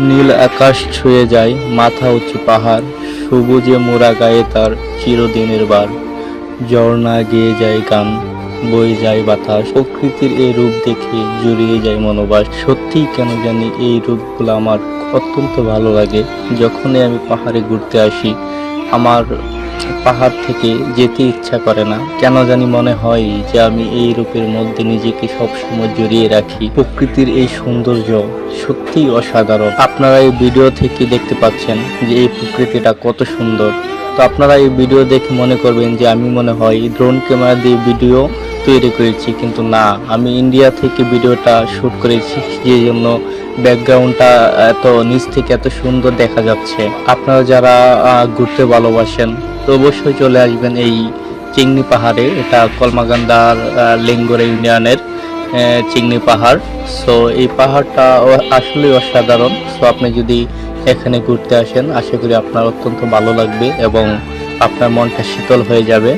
নীল আকাশ ছুঁয়ে যায় মাথা উঁচু পাহাড়, সবুজে মোড়া গায়ে তার চিরদিনের বার। ঝর্ণা গেয়ে যায় গান, বয়ে যায় বাতাস, প্রকৃতির এই রূপ দেখে জড়িয়ে যায় মনোবাস। সত্যিই কেন জানি এই রূপগুলো আমার অত্যন্ত ভালো লাগে। যখনই আমি পাহাড়ে ঘুরতে আসি, আমার পাহাড় থেকে যেতে ইচ্ছা করে না। কেন জানি মনে হয় যে আমি এই রূপের মধ্যে নিজেকে সবসময় জড়িয়ে রাখি। প্রকৃতির এই সৌন্দর্য সত্যিই অসাধারণ। আপনারা এই ভিডিও থেকে দেখতে পাচ্ছেন যে এই প্রকৃতিটা কত সুন্দর। তো আপনারা এই ভিডিও দেখে মনে করবেন যে আমি মনে হয় ড্রোন ক্যামেরা দিয়ে ভিডিও তৈরি করেছি, কিন্তু না, আমি ইন্ডিয়া থেকে ভিডিওটা শ্যুট করেছি যে জন্য ব্যাকগ্রাউন্ডটা এত নিচ থেকে এত সুন্দর দেখা যাচ্ছে। আপনারা যারা ঘুরতে ভালোবাসেন, তো অবশ্যই চলে আসবেন এই চিংনি পাহাড়ে, এটা কলমাগান্দার লেঙ্গরে ইউনিয়নের চিংনি পাহাড়। সো এই পাহাড়টা আসলেই অসাধারণ। সো আপনি যদি এখানে ঘুরতে আসেন, আশা করি আপনার অত্যন্ত ভালো লাগবে এবং আপনার মনটা শীতল হয়ে যাবে।